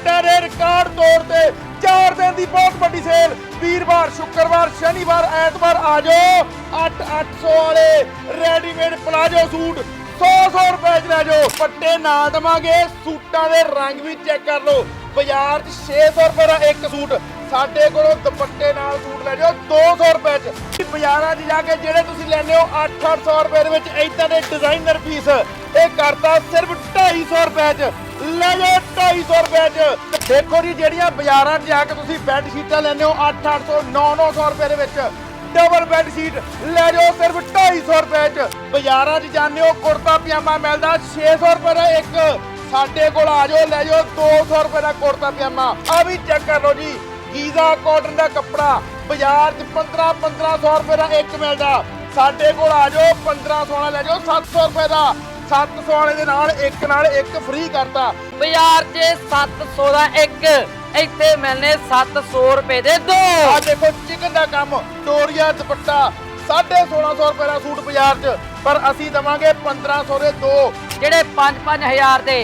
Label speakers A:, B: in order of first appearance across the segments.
A: ਰੇਟਾਂ ਦੇ ਰਿਕਾਰਡ ਤੋੜ ਤੇ 4 ਦਿਨ ਦੀ ਬਹੁਤ ਵੱਡੀ ਸੇਲ। ਵੀਰਵਾਰ, ਸ਼ੁੱਕਰਵਾਰ, ਸ਼ਨੀਵਾਰ, ਐਤਵਾਰ ਆ ਜਾਓ। 8 800 ਵਾਲੇ ਰੈਡੀਮੇਡ ਪਲਾਜੋ ਸੂਟ 100 100 ਰੁਪਏ ਚ ਲੈ ਜਾਓ। ਪੱਟੇ ਨਾ ਦਵਾਂਗੇ, ਸੂਟਾਂ ਦੇ ਰੰਗ ਵੀ ਚੈੱਕ ਕਰ ਲਓ। ਬਾਜ਼ਾਰ 'ਚ 600 ਰੁਪਏ ਦਾ ਇੱਕ ਸੂਟ। ਸਾਡੇ ਕੋਲੋਂ ਦੁਪੱਟੇ ਨਾਲ ਸੂਟ ਲੈ ਜਾਓ 200 ਰੁਪਏ ਚ। ਬਾਜ਼ਾਰਾਂ 'ਚ ਜਾ ਕੇ ਜਿਹੜੇ ਤੁਸੀਂ ਲੈਂਦੇ ਹੋ 8-800 ਰੁਪਏ ਦੇ ਵਿੱਚ ਇਦਾਂ ਦੇ ਡਿਜ਼ਾਈਨਰ ਪੀਸ ਇਹ ਕਰਦਾ ਸਿਰਫ 250 ਰੁਪਏ ਚ। ਲੈ ਜਾਓ 250 ਰੁਪਏ ਚ। ਦੇਖੋ ਜੀ, ਜਿਹੜੀਆਂ ਬਾਜ਼ਾਰਾਂ 'ਚ ਜਾ ਕੇ ਤੁਸੀਂ ਬੈੱਡ ਸ਼ੀਟਾਂ ਲੈਂਦੇ ਹੋ 8-800 9-900 ਰੁਪਏ ਦੇ ਵਿੱਚ। ਡਬਲ ਬੈੱਡ ਸ਼ੀਟ ਲੈ ਜਾਓ ਸਿਰਫ 250 ਰੁਪਏ ਚ। ਬਾਜ਼ਾਰਾਂ 'ਚ ਜਾਂਦੇ ਹੋ, ਕੁੜਤਾ ਪਜਾਮਾ ਮਿਲਦਾ 600 ਰੁਪਏ ਦਾ ਇੱਕ। ਸਾਡੇ ਕੋਲ ਆ ਜਾਓ, ਲੈ ਜਾਓ 200 ਰੁਪਏ ਦਾ ਕੁੜਤਾ ਪਜਾਮਾ। ਆ ਵੀ ਚੈੱਕ ਕਰ ਲਓ ਜੀ, ਗੀਜ਼ਾ ਕਾਟਨ ਦਾ ਕੱਪੜਾ ਬਾਜ਼ਾਰ 'ਚ 15 1500 ਰੁਪਏ ਦਾ ਇੱਕ ਮਿਲਦਾ। ਸਾਡੇ ਕੋਲ ਆ ਜਾਓ 1500 ਵਾਲਾ ਲੈ ਜਾਓ 700 ਰੁਪਏ ਦਾ। 700 ਵਾਲੇ ਦੇ ਨਾਲ ਇੱਕ ਨਾਲ ਇੱਕ ਫ੍ਰੀ ਕਰਤਾ।
B: ਬਾਜ਼ਾਰ 'ਚ 700 ਦਾ ਇੱਕ ਇੱਥੇ ਮਿਲਨੇ 700 ਰੁਪਏ ਦੇ ਦੋ।
A: ਆ ਦੇਖੋ ਚਿਕਨ ਦਾ ਕੰਮ ਡੋਰੀਆ ਦੁਪੱਟਾ 1650 ਰੁਪਏ ਦਾ ਸੂਟ ਬਾਜ਼ਾਰ 'ਚ ਪਰ ਅਸੀਂ ਦਵਾਂਗੇ 1500 ਦੇ ਦੋ।
B: ਜਿਹੜੇ 5-5000 ਦੇ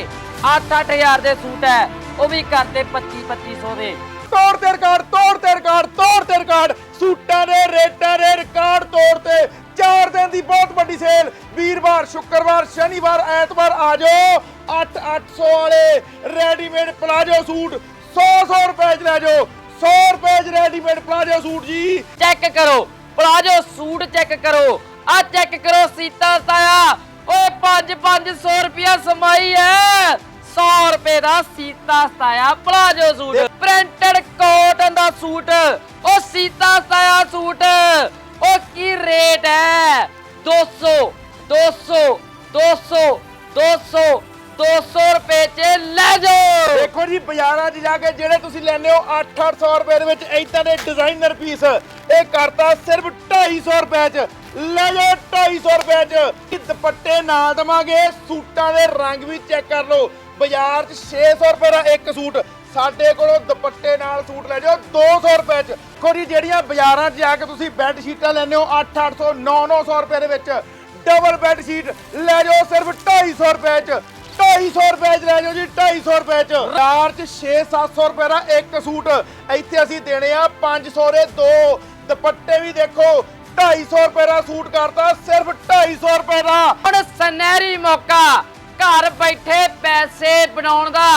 B: 8-8000 ਦੇ ਸੂਟ ਹੈ ਉਹ ਵੀ ਕਰਦੇ 25-2500 ਦੇ।
A: ਤੋੜ ਤੇ ਰਿਕਾਰਡ ਤੋੜ ਤੇ ਰਿਕਾਰਡ ਤੋੜ ਤੇ ਰਿਕਾਰਡ ਸੂਟਾਂ ਦੇ ਰੇਟਾਂ ਦੇ ਰਿਕਾਰਡ ਤੋੜ ਤੇ 4 ਦਿਨ ਦੀ ਬਹੁਤ ਵੱਡੀ ਸੇਲ। ਵੀਰਵਾਰ ਸ਼ੁੱਕਰਵਾਰ ਸ਼ਨੀਵਾਰ ਐਤਵਾਰ ਆ ਜਾਓ। 8 800 ਵਾਲੇ ਰੈਡੀਮੇਡ ਪਲਾਜੋ ਸੂਟ 100 100 ਰੁਪਏ ਚ ਲੈ ਜਾਓ। 100 ਰੁਪਏ ਚ ਰੈਡੀਮੇਡ ਪਲਾਜੋ ਸੂਟ ਜੀ।
B: ਚੈੱਕ ਕਰੋ। ਪਲਾਜੋ ਸੂਟ ਚੈੱਕ ਕਰੋ। ਆ ਚੈੱਕ ਕਰੋ ਸੀਤਾ ਸਾਇਆ। ਓਏ 5-500 ਰੁਪਿਆ ਸਮਾਈ ਹੈ 100 ਰੁਪਏ ਦਾ ਸੀਤਾ ਸਾਇਆ ਪਲਾਜੋ ਸੂਟ। ਪ੍ਰਿੰਟਡ ਕਾਟਨ ਦਾ ਸੂਟ। ਉਹ ਸੀਤਾ ਸਾਇਆ ਸੂਟ। ਉਹ ਕੀ ਰੇਟ ਹੈ? 200 200 200 200 200 ਰੁਪਏ ਚ ਲੈ ਜਾਓ।
A: ਦੇਖੋ ਜੀ, ਬਾਜ਼ਾਰਾਂ 'ਚ ਜਾ ਕੇ ਜਿਹੜੇ ਤੁਸੀਂ ਲੈਂਦੇ ਹੋ 8-800 ਰੁਪਏ ਦੇ ਵਿੱਚ ਇਦਾਂ ਦੇ ਡਿਜ਼ਾਈਨਰ ਪੀਸ, ਇਹ ਕਰਤਾ ਸਿਰਫ 250 ਰੁਪਏ 'ਚ। ਲੈ ਜਾਓ 250 ਰੁਪਏ 'ਚ। ਇਹ ਦੁਪੱਟੇ ਨਾ ਦਵਾਂਗੇ, ਸੂਟਾਂ ਦੇ ਰੰਗ ਵੀ ਚੈੱਕ ਕਰ ਲਓ। ਬਾਜ਼ਾਰ 'ਚ 600 ਰੁਪਏ ਦਾ ਇੱਕ ਸੂਟ ਸਾਡੇ ਕੋਲੋਂ ਦੁਪੱਟੇ ਨਾਲ ਸੂਟ ਲੈ ਜਾਓ 200 ਰੁਪਏ 'ਚ। ਦੇਖੋ ਜਿਹੜੀਆਂ ਬਾਜ਼ਾਰਾਂ 'ਚ ਜਾ ਕੇ ਤੁਸੀਂ ਬੈੱਡ ਸ਼ੀਟਾਂ ਲੈਂਦੇ ਹੋ 8-800 9-900 ਰੁਪਏ ਦੇ ਵਿੱਚ। ਡਬਲ ਬੈੱਡ ਸ਼ੀਟ ਲੈ ਜਾਓ ਸਿਰਫ 250 ਰੁਪਏ 'ਚ। 250 ਰੁਪਏ ਚ ਲੈ ਜਾਓ ਜੀ 250 ਰੁਪਏ ਚ। ਰਾਰ ਚ 6-700 ਰੁਪਏ ਦਾ ਇੱਕ ਸੂਟ। ਇੱਥੇ ਅਸੀਂ ਦੇਣੇ ਆ 500 ਦੇ ਦੋ। ਦੁਪੱਟੇ ਵੀ ਦੇਖੋ 250 ਰੁਪਏ ਦਾ ਸੂਟ ਕਰਤਾ, ਸਿਰਫ 250 ਰੁਪਏ ਦਾ।
B: ਹੁਣ ਸੁਨਹਿਰੀ ਮੌਕਾ, ਘਰ ਬੈਠੇ ਪੈਸੇ ਬਣਾਉਣ ਦਾ।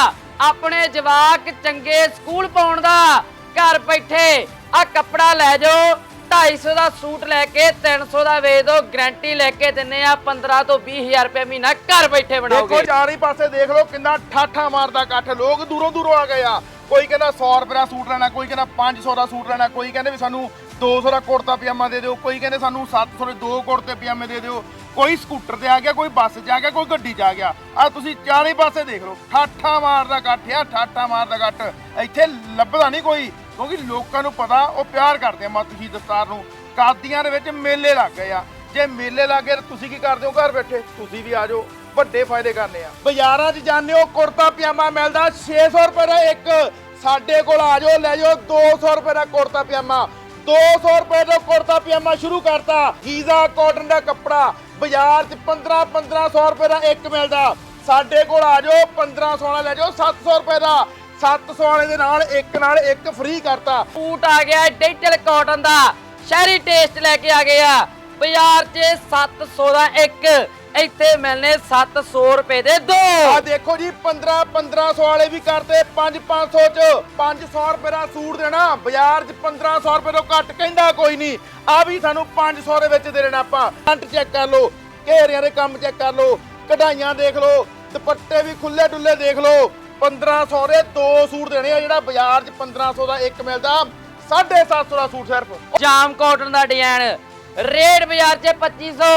B: ਆਪਣੇ ਜਵਾਕ ਚੰਗੇ ਸਕੂਲ ਪਾਉਣ ਦਾ ਘਰ ਬੈਠੇ ਆ ਕੱਪੜਾ ਲੈ ਜਾਓ 250 ਦਾ ਸੂਟ ਲੈ ਕੇ 300 ਦਾ ਵੇਚ ਦੋ ਗਰੰਟੀ ਲੈ ਕੇ ਦਿੰਨੇ ਆ 15 ਤੋਂ 20000 ਰੁਪਏ ਮਹੀਨਾ ਘਰ ਬੈਠੇ
A: ਦੇਖੋ
B: ਬਣਾਓਗੇ
A: ਚਾਰੇ ਪਾਸੇ ਦੇਖ ਲਓ ਕਿੰਨਾ ਠਾਠਾ ਮਾਰਦਾ ਇਕੱਠ। ਲੋਕ ਦੂਰੋਂ ਦੂਰੋਂ ਆ ਗਏ ਆ। ਕੋਈ ਕਹਿੰਦਾ 100 ਰੁਪਏ ਦਾ ਸੂਟ ਲੈਣਾ, ਕੋਈ ਕਹਿੰਦਾ 500 ਦਾ ਸੂਟ ਲੈਣਾ, ਕੋਈ ਕਹਿੰਦੇ ਵੀ ਸਾਨੂੰ 200 ਦਾ ਕੁੜਤਾ ਪਜਾਮਾ ਦੇ ਦਿਓ, ਕੋਈ ਕਹਿੰਦੇ ਸਾਨੂੰ 700 ਦੇ ਦੋ ਕੁੜਤੇ ਪਜਾਮੇ ਦੇ ਦਿਓ। ਕੋਈ ਸਕੂਟਰ ਤੇ ਆ ਗਿਆ, ਕੋਈ ਬੱਸ 'ਚ ਆ ਗਿਆ, ਕੋਈ ਗੱਡੀ 'ਚ ਆ ਗਿਆ। ਆ ਤੁਸੀਂ ਚਾਰੇ ਪਾਸੇ ਦੇਖ ਲਓ, ਠਾਠਾ ਮਾਰਦਾ ਇਕੱਠ, ਆ ਠਾਠਾ ਮਾਰਦਾ ਇਕੱਠ। ਇੱਥੇ ਲੱਭਦਾ ਨਹੀਂ ਕੋਈ, ਕਿਉਂਕਿ ਲੋਕਾਂ ਨੂੰ ਪਤਾ, ਉਹ ਪਿਆਰ ਕਰਦੇ ਆ ਮਾਤੂ ਦਸਤਾਰ ਨੂੰ। ਕਾਦੀਆਂ ਦੇ ਵਿੱਚ ਮੇਲੇ ਲੱਗ ਗਏ ਆ। ਜੇ ਮੇਲੇ ਲੱਗੇ ਤਾਂ ਤੁਸੀਂ ਕੀ ਕਰਦੇ ਹੋ ਘਰ ਬੈਠੇ? ਤੁਸੀਂ ਵੀ ਆ ਜਾਓ, ਵੱਡੇ ਫਾਇਦੇ ਕਰਨੇ ਆ। ਬਾਜ਼ਾਰਾਂ 'ਚ ਜਾਂਦੇ ਹੋ, ਕੁੜਤਾ ਪਜਾਮਾ ਮਿਲਦਾ 600 ਰੁਪਏ ਦਾ ਇੱਕ। ਸਾਡੇ ਕੋਲ ਆ ਜਾਓ, ਲੈ ਜਾਓ 200 ਰੁਪਏ ਦਾ ਕੁੜਤਾ ਪਜਾਮਾ। 200 ਰੁਪਏ ਦਾ ਕੁੜਤਾ ਪਜਾਮਾ ਸ਼ੁਰੂ ਕਰਤਾ। ਗੀਜ਼ਾ ਕਾਟਨ ਦਾ ਕੱਪੜਾ ਬਾਜ਼ਾਰ 'ਚ 15 1500 ਰੁਪਏ ਦਾ ਇੱਕ ਮਿਲਦਾ। ਸਾਡੇ ਕੋਲ ਆ ਜਾਓ 1500 ਵਾਲਾ ਲੈ ਜਾਓ 700 ਰੁਪਏ ਦਾ। 700 ਵਾਲੇ ਦੇ ਨਾਲ ਇੱਕ ਨਾਲ ਇੱਕ ਫ੍ਰੀ ਕਰਤਾ।
B: ਸੂਟ ਆ ਗਿਆ ਡਿਜੀਟਲ ਕਾਟਨ ਦਾ। ਸ਼ਹਿਰੀ ਟੇਸਟ ਲੈ ਕੇ ਆ ਗਏ ਆ। ਬਾਜ਼ਾਰ 'ਚ 700 ਦਾ ਇੱਕ। ਇੱਥੇ ਮਿਲਨੇ 700 ਰੁਪਏ ਦੇ ਦੋ।
A: ਆ ਦੇਖੋ ਜੀ 15 1500 ਵਾਲੇ ਵੀ ਕਰਦੇ 5 500 ਚ। 500 ਰੁਪਏ ਦਾ ਸੂਟ ਦੇਣਾ ਬਾਜ਼ਾਰ 'ਚ 1500 ਰੁਪਏ ਤੋਂ ਘੱਟ ਕਹਿੰਦਾ ਕੋਈ ਨਹੀਂ। ਆ ਵੀ ਸਾਨੂੰ 500 ਦੇ ਵਿੱਚ ਦੇ ਦੇਣਾ ਆਪਾਂ। ਫਰੰਟ ਚੈੱਕ ਕਰ ਲਓ ਘੇਰਿਆਂ ਦੇ ਕੰਮ ਚੈੱਕ ਕਰ ਲਓ ਕਢਾਈਆਂ ਦੇਖ ਲਓ ਦੁਪੱਟੇ ਵੀ ਖੁੱਲੇ ਡੁੱਲੇ ਦੇਖ ਲਓ। 1500 ਦੇ ਦੋ ਸੂਟ ਦੇਣੇ ਆ ਜਿਹੜਾ ਬਾਜ਼ਾਰ 'ਚ 1500 ਦਾ ਇੱਕ ਮਿਲਦਾ। 750 ਦਾ ਸੂਟ ਸਿਰਫ।
B: ਜਾਮ ਕਾਟਨ ਦਾ ਡਿਜ਼ਾਈਨ ਰੇਟ ਬਾਜ਼ਾਰ 'ਚ 2500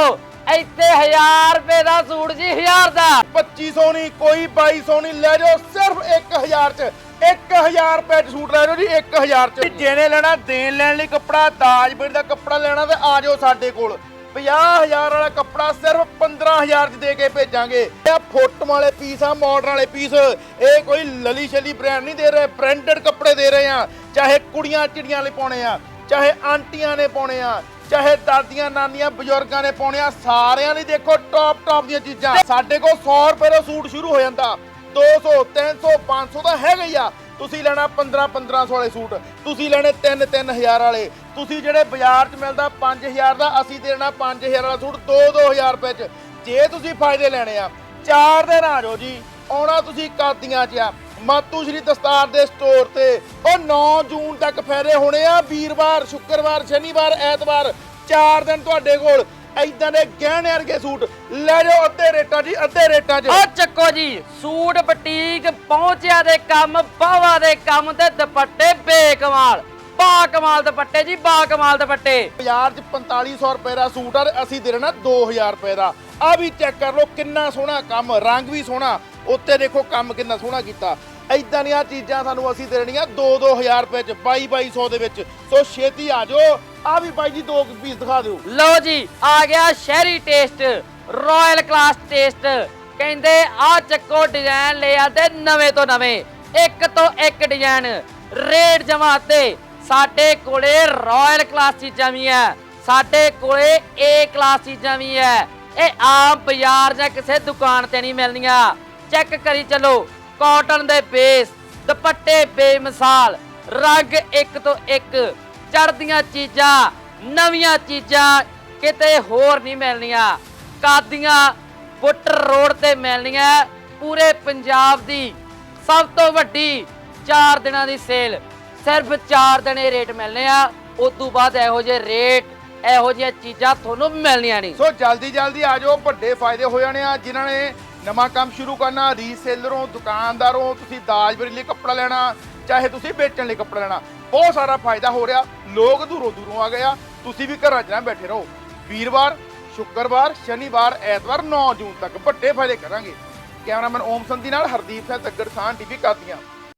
B: ਇੱਥੇ 1000 ਰੁਪਏ ਦਾ ਸੂਟ ਜੀ 1000 ਦਾ।
A: 2500 ਨਹੀਂ ਕੋਈ 2200 ਨਹੀਂ ਲੈ ਜਾਓ ਸਿਰਫ 1000 ਚ। 1000 ਰੁਪਏ ਚ ਸੂਟ ਲੈ ਜਾਓ ਜੀ 1000 ਚ। ਜਿਹਨੇ ਲੈਣਾ ਦੇਣ ਲੈਣ ਲਈ ਕੱਪੜਾ ਦਾਜਬੀਰ ਦਾ ਕੱਪੜਾ ਲੈਣਾ ਤੇ ਆ ਜਾਓ ਸਾਡੇ ਕੋਲ। 50000 ਵਾਲਾ ਕੱਪੜਾ ਸਿਰਫ 15000 ਚ ਦੇ ਕੇ ਭੇਜਾਂਗੇ। ਇਹ ਫੁੱਟ ਵਾਲੇ ਪੀਸ ਆ ਮਾਡਰਨ ਵਾਲੇ ਪੀਸ ਇਹ ਕੋਈ ਲਲੀ ਸ਼ਲੀ ਬ੍ਰਾਂਡ ਨਹੀਂ ਦੇ ਰਹੇ ਬ੍ਰਾਂਡਡ ਕੱਪੜੇ ਦੇ ਰਹੇ ਆ। ਚਾਹੇ ਕੁੜੀਆਂ ਚਿੜੀਆਂ ਲਈ ਪਾਉਣੇ ਆ ਚਾਹੇ ਆਂਟੀਆਂ ਨੇ ਪਾਉਣੇ ਆ। ਚਾਹੇ ਦਾਦੀਆਂ ਨਾਨੀਆਂ ਬਜ਼ੁਰਗਾਂ ਨੇ ਪਾਉਣੇ ਸਾਰਿਆਂ ਲਈ ਦੇਖੋ ਟੌਪ ਟੌਪ ਦੀਆਂ ਚੀਜ਼ਾਂ। ਸਾਡੇ ਕੋਲ 100 ਰੁਪਏ ਦਾ ਸੂਟ ਸ਼ੁਰੂ ਹੋ ਜਾਂਦਾ। 200 300 500 ਤਾਂ ਹੈਗਾ ਹੀ ਆ। ਤੁਸੀਂ ਲੈਣਾ 15 1500 ਵਾਲੇ ਸੂਟ। ਤੁਸੀਂ ਲੈਣੇ 3 3000 ਵਾਲੇ। ਤੁਸੀਂ ਜਿਹੜੇ ਬਾਜ਼ਾਰ 'ਚ ਮਿਲਦਾ 5000 ਦਾ, ਅਸੀਂ ਦੇਣਾ 5000 ਵਾਲਾ ਸੂਟ 2 2000 ਰੁਪਏ 'ਚ। ਜੇ ਤੁਸੀਂ ਫਾਇਦੇ ਲੈਣੇ ਆ, ਚਾਰ ਦਿਨ ਆ ਜਾਓ ਜੀ, ਆਉਣਾ ਤੁਸੀਂ ਕਾਦੀਆਂ 'ਚ ਆ। ਮਾਤੂ ਸ਼੍ਰੀ ਦਸਤਾਰ ਦੇ ਸਟੋਰ ਤੇ। ਉਹ 9 ਜੂਨ ਤੱਕ ਫਾਇਦੇ ਹੋਣੇ ਆ ਵੀਰਵਾਰ ਸ਼ੁੱਕਰਵਾਰ ਸ਼ਨੀਵਾਰ ਐਤਵਾਰ ਚਾਰ ਦਿਨ ਤੁਹਾਡੇ ਕੋਲ। ਐਦਾਂ ਦੇ ਗਹਿਣੇ ਵਰਗੇ ਸੂਟ। ਲੈ ਜਾਓ ਅੱਧੇ ਰੇਟਾਂ ਜੀ ਅੱਧੇ ਰੇਟਾਂ 'ਚ।
B: ਉਹ ਚੱਕੋ ਜੀ ਸੂਟ ਬੁਟੀਕ ਪਹੁੰਚਿਆ ਦੇ ਕੰਮ ਬਾਵਾ ਦੇ ਕੰਮ ਤੇ ਦੁਪੱਟੇ ਬੇਕਮਾਲ। ਬਾ ਕਮਾਲ ਦੁਪੱਟੇ ਜੀ ਬਾ ਕਮਾਲ ਦੁਪੱਟੇ।
A: ਬਾਜ਼ਾਰ 'ਚ 4500 ਰੁਪਏ ਦਾ ਸੂਟ ਆ ਅਸੀਂ ਦੇ ਦੇਣਾ 2000 ਰੁਪਏ ਦਾ। ਆ ਵੀ ਚੈੱਕ ਕਰ ਲਓ ਕਿੰਨਾ ਸੋਹਣਾ ਕੰਮ ਰੰਗ ਵੀ ਸੋਹਣਾ। ਉੱਤੇ ਦੇਖੋ ਕੰਮ ਕਿੰਨਾ ਸੋਹਣਾ ਕੀਤਾ। ਐਦਾਂ ਦੀਆਂ ਚੀਜ਼ਾਂ ਸਾਨੂੰ ਅਸੀਂ ਦੇਣੀਆਂ 2-2000 ਰੁਪਏ 'ਚ 22-2200 ਦੇ ਵਿੱਚ। ਸੋ ਛੇਤੀ ਆ ਜਾਓ। ਆ ਵੀ ਬਾਈ ਜੀ ਦੋ ਪੀਸ ਦਿਖਾ ਦਿਓ।
B: ਲਓ ਜੀ, ਆ ਗਿਆ ਸ਼ਹਿਰੀ ਟੇਸਟ ਰਾਇਲ ਕਲਾਸ ਟੇਸਟ। ਕਹਿੰਦੇ ਆ ਚੱਕੋ ਡਿਜ਼ਾਈਨ ਲੈ ਆਦੇ ਨਵੇਂ ਤੋਂ ਨਵੇਂ। ਇੱਕ ਤੋਂ ਇੱਕ ਡਿਜ਼ਾਈਨ ਰੇਟ ਜਮਾ ਸਾਡੇ ਕੋਲੇ ਰਾਇਲ ਕਲਾਸ ਚੀਜ਼ਾਂ ਵੀ ਹੈ ਸਾਡੇ ਕੋਲੇ ਏ ਕਲਾਸ ਚੀਜ਼ਾਂ ਵੀ ਹੈ ਇਹ ਆਮ ਬਾਜ਼ਾਰ ਜਾਂ ਕਿਸੇ ਦੁਕਾਨ ਤੇ ਨਹੀਂ ਮਿਲਣੀਆਂ। ਚੈੱਕ ਕਰੀ ਚੱਲੋ। ਕਾਟਨ ਦੇ ਬੇਸ, ਦੁਪੱਟੇ ਬੇਮਿਸਾਲ, ਰੰਗ ਇੱਕ ਤੋਂ ਇੱਕ ਚੜਦੀਆਂ ਚੀਜ਼ਾਂ, ਨਵੀਆਂ ਚੀਜ਼ਾਂ ਕਿਤੇ ਹੋਰ ਨਹੀਂ ਮਿਲਣੀਆਂ। ਕਾਦੀਆਂ ਬੁੱਟਰ ਰੋਡ ਤੇ ਮਿਲਣੀਆਂ, ਪੂਰੇ ਪੰਜਾਬ ਦੀ ਸਭ ਤੋਂ ਵੱਡੀ 4 ਦਿਨਾਂ ਦੀ ਸੇਲ। ਸਿਰਫ 4 ਦਿਨ ਇਹ ਰੇਟ ਮਿਲਨੇ ਆ ਉਸ ਤੋਂ ਬਾਅਦ ਇਹੋ ਜਿਹੇ ਰੇਟ, ਇਹੋ ਜਿਹੀਆਂ ਚੀਜ਼ਾਂ ਤੁਹਾਨੂੰ ਮਿਲਣੀਆਂ ਨਹੀਂ।
A: ਸੋ ਜਲਦੀ ਜਲਦੀ ਆ ਜਾਓ, ਵੱਡੇ ਫਾਇਦੇ ਹੋ ਜਾਣੇ ਆ, ਜਿਨ੍ਹਾਂ ਨੇ ਨਵਾਂ ਕੰਮ ਸ਼ੁਰੂ ਕਰਨਾ ਰੀਸੇਲਰੋਂ ਦੁਕਾਨਦਾਰੋਂ, ਤੁਸੀਂ ਦਾਜਬਰੀ ਲਈ ਕੱਪੜਾ ਲੈਣਾ, ਚਾਹੇ ਤੁਸੀਂ ਵੇਚਣ ਲਈ ਕੱਪੜਾ ਲੈਣਾ, ਬਹੁਤ ਸਾਰਾ ਫਾਇਦਾ ਹੋ ਰਿਹਾ। ਲੋਕ ਦੂਰੋਂ ਦੂਰੋਂ ਆ ਗਏ ਆ, ਤੁਸੀਂ ਵੀ ਘਰਾਂ 'ਚ ਨਾ ਬੈਠੇ ਰਹੋ। ਵੀਰਵਾਰ, ਸ਼ੁੱਕਰਵਾਰ, ਸ਼ਨੀਵਾਰ, ਐਤਵਾਰ 9 ਜੂਨ ਤੱਕ ਵੱਡੇ ਫਾਇਦੇ ਕਰਾਂਗੇ। ਕੈਮਰਾਮੈਨ ਓਮ ਸੰਧੀ ਨਾਲ ਹਰਦੀਪ ਸਿੰਘ, ਤੱਗੜ ਖਾਨ ਟੀਵੀ ਕਾਦੀਆਂ।